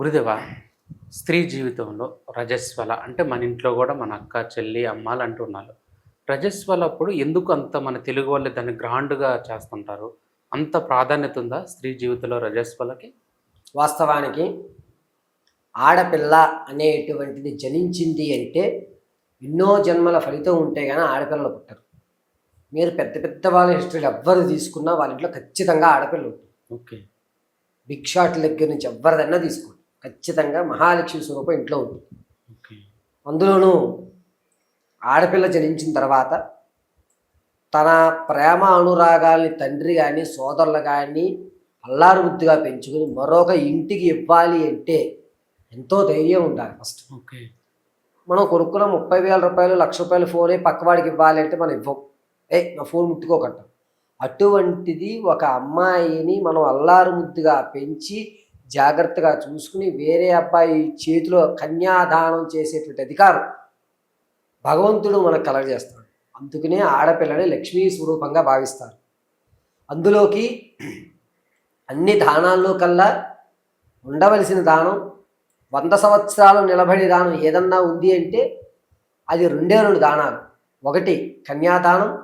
గురుదేవ స్త్రీ జీవితంలో రజస్వల అంటే మన ఇంట్లో కూడా మన అక్క చెల్లి అమ్మాలు అంటున్నారు రజస్వల అప్పుడు ఎందుకు అంత మన తెలుగు వాళ్ళు దాన్ని గ్రాండ్గా చేస్తుంటారు? అంత ప్రాధాన్యత ఉందా స్త్రీ జీవితంలో రజస్వలకి? వాస్తవానికి ఆడపిల్ల అనేటువంటిది జనించింది అంటే ఎన్నో జన్మల ఫలితం ఉంటే కానీ ఆడపిల్లలు పుట్టరు. మీరు పెద్ద పెద్ద వాళ్ళ హిస్టరీలు ఎవ్వరు తీసుకున్నా వాళ్ళ ఇంట్లో ఖచ్చితంగా ఆడపిల్ల ఉంటుంది ఓకే. బిగ్ షాట్ల దగ్గర నుంచి ఎవరిదన్నా తీసుకోండి ఖచ్చితంగా మహాలక్ష్మి స్వరూపం ఇంట్లో ఉంటుంది ఓకే. అందులోనూ ఆడపిల్ల జనించిన తర్వాత తన ప్రేమ అనురాగాల్ని తండ్రి కానీ సోదరులు కానీ అల్లారు ముద్దుగా పెంచుకుని మరొక ఇంటికి ఇవ్వాలి అంటే ఎంతో ధైర్యం ఉండాలి ఫస్ట్. ఓకే. మనం కొనుక్కున్న ముప్పై వేల రూపాయలు లక్ష రూపాయల ఫోనే పక్కవాడికి ఇవ్వాలి అంటే మనం ఇవ్వం. ఏ నా ఫోన్ ముట్టుకోకంట. అటువంటిది ఒక అమ్మాయిని మనం అల్లారు ముద్దుగా పెంచి జాగ్రత్తగా చూసుకుని వేరే అబ్బాయి చేతిలో కన్యాదానం చేసేటువంటి అధికారం భగవంతుడు మనకు కలగజేస్తాడు. అందుకనే ఆడపిల్లని లక్ష్మీ స్వరూపంగా భావిస్తారు. అందులోకి అన్ని దానాల్లో కల్లా ఉండవలసిన దానం వంద సంవత్సరాలు నిలబడి దానం ఏదన్నా ఉంది అంటే అది రెండే రెండు దానాలు. ఒకటి కన్యాదానం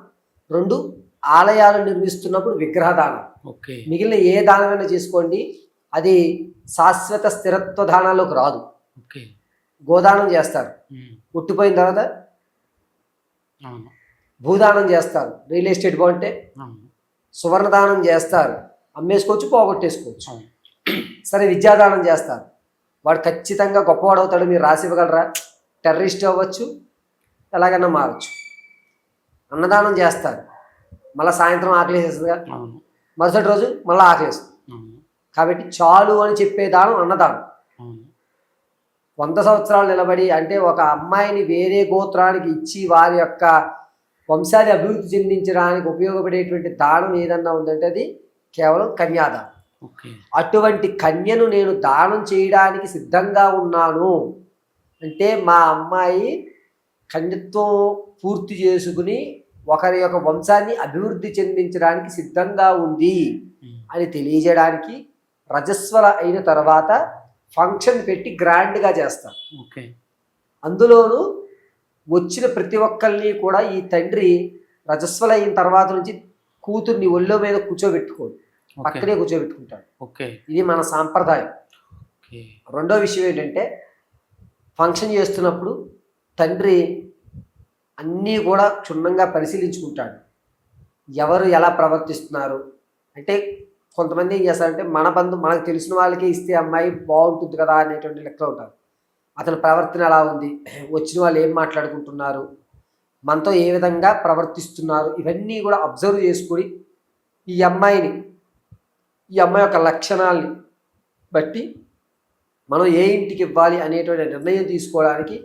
రెండు ఆలయాలు నిర్మిస్తున్నప్పుడు విగ్రహదానం. ఓకే. మిగిలిన ఏ దానమైనా చేసుకోండి. అది శాశ్వత స్థిరత్వ దానాల్లోకి రాదు. గోదానం చేస్తారు. ఉమ్, పుట్టిపోయిన తర్వాత భూదానం చేస్తారు. రియల్ ఎస్టేట్ బాగుంటే సువర్ణదానం చేస్తారు. అమ్మేసుకోవచ్చు పోగొట్టేసుకోవచ్చు. సరే విద్యాదానం చేస్తారు. వాడు ఖచ్చితంగా గొప్పవాడు అవుతాడు మీరు రాసి ఇవ్వగలరా? టెర్రరిస్ట్ అవ్వచ్చు ఎలాగైనా మారచ్చు. అన్నదానం చేస్తారు. మళ్ళీ సాయంత్రం ఆకలేసేస్తుందిగా? మరుసటి రోజు మళ్ళీ ఆకలేస్తుంది. కాబట్టి చాలు అని చెప్పే దానం అన్నదానం వంద సంవత్సరాలు నిలబడి అంటే ఒక అమ్మాయిని వేరే గోత్రానికి ఇచ్చి వారి యొక్క వంశాన్ని అభివృద్ధి చెందించడానికి ఉపయోగపడేటువంటి దానం ఏదన్నా ఉందంటే అది కేవలం కన్యాదానం. అటువంటి కన్యను నేను దానం చేయడానికి సిద్ధంగా ఉన్నాను అంటే మా అమ్మాయి కన్యత్వం పూర్తి చేసుకుని ఒకరి యొక్క వంశాన్ని అభివృద్ధి చెందించడానికి సిద్ధంగా ఉంది అని తెలియజేయడానికి రజస్వల అయిన తర్వాత ఫంక్షన్ పెట్టి గ్రాండ్గా చేస్తారు. ఓకే. అందులోనూ వచ్చిన ప్రతి ఒక్కరిని కూడా ఈ తండ్రి రజస్వల అయిన తర్వాత నుంచి కూతుర్ని ఒళ్ళో మీద కూర్చోబెట్టుకోడు. పక్కనే కూర్చోబెట్టుకుంటాడు. ఓకే. ఇది మన సాంప్రదాయం. రెండో విషయం ఏంటంటే ఫంక్షన్ చేస్తున్నప్పుడు తండ్రి అన్నీ కూడా క్షుణ్ణంగా పరిశీలించుకుంటాడు. ఎవరు ఎలా ప్రవర్తిస్తున్నారు? అంటే కొంతమంది ఏం చేస్తారంటే మన బంధు మనకు తెలిసిన వాళ్ళకే ఇస్తే అమ్మాయి బాగుంటుంది కదా అనేటువంటి లెక్కలో ఉంటారు. అతని ప్రవర్తన ఎలా ఉంది? వచ్చిన వాళ్ళు ఏం మాట్లాడుకుంటున్నారు? మనతో ఏ విధంగా ప్రవర్తిస్తున్నారు? ఇవన్నీ కూడా అబ్జర్వ్ చేసుకొని ఈ అమ్మాయిని ఈ అమ్మాయి యొక్క లక్షణాలని బట్టి మనం ఏ ఇంటికి ఇవ్వాలి అనేటువంటి నిర్ణయం తీసుకోవడానికి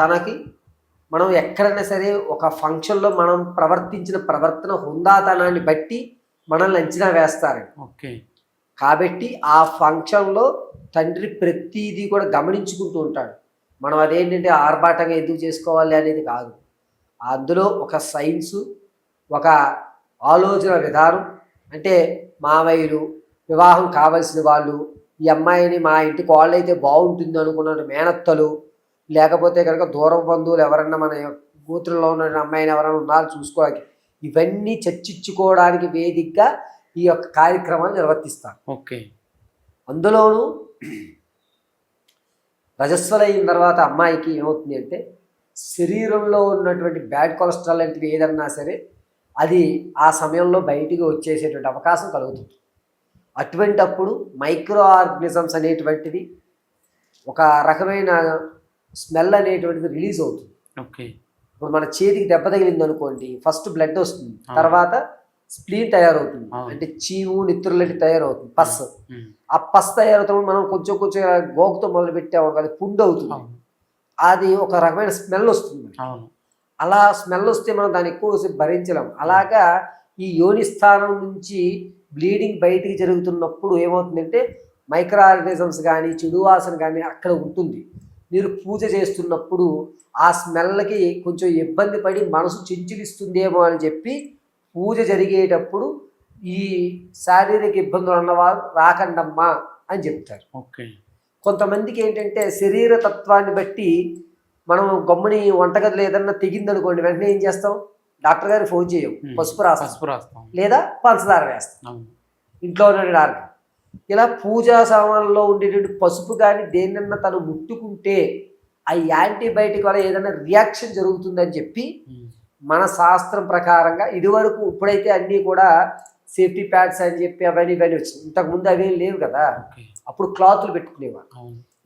తనకి మనం ఎక్కడైనా సరే ఒక ఫంక్షన్లో మనం ప్రవర్తించిన ప్రవర్తన హుందాతనాన్ని బట్టి మనల్ని అంచనా వేస్తారండి ఓకే. కాబట్టి ఆ ఫంక్షన్లో తండ్రి ప్రతిదీ కూడా గమనించుకుంటూ ఉంటాడు. మనం అదేంటంటే ఆర్భాటంగా ఎందుకు చేసుకోవాలి అనేది కాదు. అందులో ఒక సైన్సు ఒక ఆలోచన విధానం అంటే మామయ్యలు వివాహం కావలసిన వాళ్ళు ఈ అమ్మాయిని మా ఇంటి కోళ్ళైతే బాగుంటుంది అనుకున్న మేనత్తలు లేకపోతే కనుక దూరం బంధువులు ఎవరన్నా మన కూతురులో ఉన్న అమ్మాయిని ఎవరైనా ఉన్నారో చూసుకోవాలి ఇవన్నీ చర్చించుకోవడానికి వేదికగా ఈ యొక్క కార్యక్రమాలు నిర్వర్తిస్తారు. ఓకే. అందులోనూ రజస్వల అయిన తర్వాత అమ్మాయికి ఏమవుతుంది అంటే శరీరంలో ఉన్నటువంటి బ్యాడ్ కొలెస్ట్రాల్ లాంటివి ఏదన్నా సరే అది ఆ సమయంలో బయటికి వచ్చేసేటువంటి అవకాశం కలుగుతుంది. అటువంటి అప్పుడు మైక్రో ఆర్గనిజమ్స్ అనేటువంటివి ఒక రకమైన స్మెల్ అనేటువంటిది రిలీజ్ అవుతుంది. ఓకే. ఇప్పుడు మన చేతికి దెబ్బ తగిలింది అనుకోండి ఫస్ట్ బ్లడ్ వస్తుంది. తర్వాత స్ప్లీన్ తయారవుతుంది. అంటే చీము నిత్తురు లాంటి తయారవుతుంది. పస్. ఆ పస్ తయారవుతున్నప్పుడు మనం కొంచెం కొంచెం గోకుతో మొదలు పెట్టాము అది పుండు అవుతుంది. అది ఒక రకమైన స్మెల్ వస్తుంది అలా స్మెల్ వస్తే మనం దాన్ని ఎక్కువసేపు భరించలేం అలాగా ఈ యోని స్థానం నుంచి బ్లీడింగ్ బయటికి జరుగుతున్నప్పుడు ఏమవుతుందంటే మైక్రో ఆర్గనిజమ్స్ కానీ చెడు వాసన కానీ అక్కడ ఉంటుంది. మీరు పూజ చేస్తున్నప్పుడు ఆ స్మెల్కి కొంచెం ఇబ్బంది పడి మనసు చించిలిస్తుందేమో అని చెప్పి పూజ జరిగేటప్పుడు ఈ శారీరక ఇబ్బందులు ఉన్నవారు రాకండమ్మా అని చెప్తారు. ఓకే. కొంతమందికి ఏంటంటే శరీర తత్వాన్ని బట్టి మనం గమ్ముని వంటగదిలో ఏదన్నా తెగిందనుకోండి వెంటనే ఏం చేస్తాం? డాక్టర్ గారికి ఫోన్ చేయం. పసుపు రాస్తాం. పసుపు రాస్తాం. లేదా పంచదార వేస్తాం. ఇంట్లో ఉన్న డాక్టర్ ఇలా పూజా సామాన్లలో ఉండేటువంటి పసుపు కానీ దేన్నన్నా తను ముట్టుకుంటే ఆ యాంటీబయాటిక్ వల్ల ఏదైనా రియాక్షన్ జరుగుతుందని చెప్పి. మన శాస్త్రం ప్రకారంగా ఇదివరకు ఇప్పుడైతే అన్నీ కూడా సేఫ్టీ ప్యాడ్స్ అని చెప్పి అవన్నీ ఇవన్నీ వచ్చినాయి. ఇంతకుముందు అవేం లేవు కదా. అప్పుడు క్లాతులు పెట్టుకునేవారు.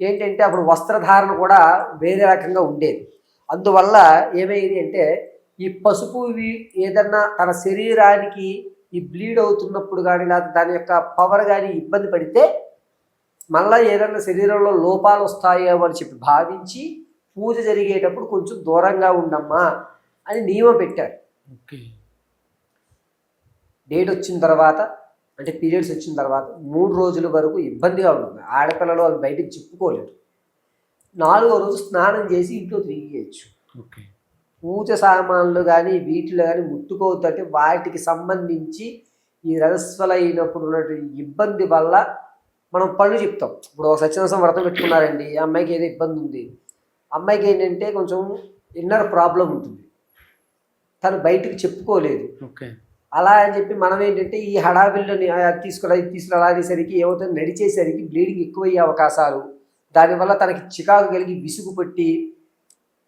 ఏంటంటే అప్పుడు వస్త్రధారణ కూడా వేరే రకంగా ఉండేది. అందువల్ల ఏమైంది అంటే ఈ పసుపు ఏదన్నా తన శరీరానికి ఈ బ్లీడ్ అవుతున్నప్పుడు కానీ లేదా దాని యొక్క పవర్ కానీ ఇబ్బంది పడితే మళ్ళీ ఏదన్నా శరీరంలో లోపాలు వస్తాయేమో అని చెప్పి భావించి పూజ జరిగేటప్పుడు కొంచెం దూరంగా ఉండమ్మా అని నియమం పెట్టారు. ఓకే. డేట్ వచ్చిన తర్వాత అంటే పీరియడ్స్ వచ్చిన తర్వాత మూడు రోజుల వరకు ఇబ్బందిగా ఉంటుంది. ఆడపిల్లలు అవి బయటకు చెప్పుకోలేరు నాలుగో రోజు స్నానం చేసి ఇంట్లో తిరిగేయచ్చు. ఓకే. పూజ సామాన్లు కానీ వీటిలో కానీ ముట్టుకోవద్దు అంటే వాటికి సంబంధించి ఈ రజస్వల అయినప్పుడు ఉన్నటువంటి ఇబ్బంది వల్ల మనం పళ్ళు చెప్తాం. ఇప్పుడు సత్యనారాయణ వ్రతం పెట్టుకున్నారండి ఈ అమ్మాయికి ఏదో ఇబ్బంది ఉంది. అమ్మాయికి ఏంటంటే కొంచెం ఇన్నర్ ప్రాబ్లం ఉంటుంది. తను బయటకు చెప్పుకోలేదు. ఓకే. అలా అని చెప్పి మనం ఏంటంటే ఈ హడావిల్లోని "ఆ, అది తీసుకురా తీసుకురా అనేసరికి ఏమవుతుంది నడిచేసరికి బ్లీడింగ్ ఎక్కువయ్యే అవకాశాలు దానివల్ల తనకి చికాకు కలిగి విసుగు పట్టి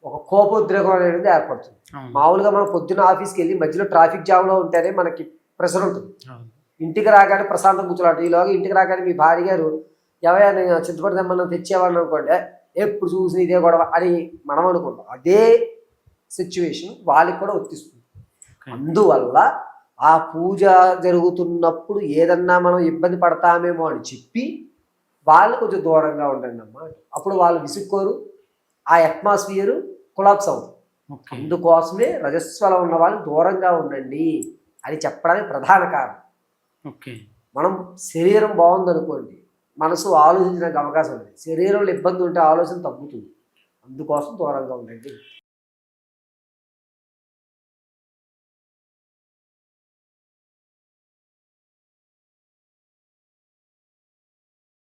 ఒక కోపోద్రేకం అనేది ఏర్పడుతుంది. మామూలుగా మనం పొద్దున్న ఆఫీస్కి వెళ్ళి మధ్యలో ట్రాఫిక్ జామ్లో ఉంటేనే మనకి ప్రెషర్ ఉంటుంది. ఇంటికి రాగానే ప్రశాంతం కూర్చోలాడు ఈలోగా ఇంటికి రాగానే మీ భార్య గారు ఎవరైనా నేను చింతపడి తెమ్మన్నా తెచ్చేవాడిని అనుకోండి ఎప్పుడు చూసి ఇదే గొడవ అని మనం అనుకుంటాం. అదే సిచ్యువేషన్ వాళ్ళకి కూడా వర్తిస్తుంది. అందువల్ల ఆ పూజ జరుగుతున్నప్పుడు ఏదన్నా మనం ఇబ్బంది పడతామేమో అని చెప్పి వాళ్ళు కొంచెం దూరంగా ఉండండి అమ్మా అప్పుడు వాళ్ళు విసుక్కోరు. ఆ అట్మాస్ఫియర్ కొలాప్స్ అవుతుంది. అందుకోసమే రజస్వలం ఉన్న వాళ్ళు దూరంగా ఉండండి అని చెప్పడానికి ప్రధాన కారణం. మనం శరీరం బాగుందనుకోండి మనసు ఆలోచించడానికి అవకాశం ఉంది. శరీరంలో ఇబ్బంది ఉంటే ఆలోచన తగ్గుతుంది. అందుకోసం దూరంగా ఉండండి.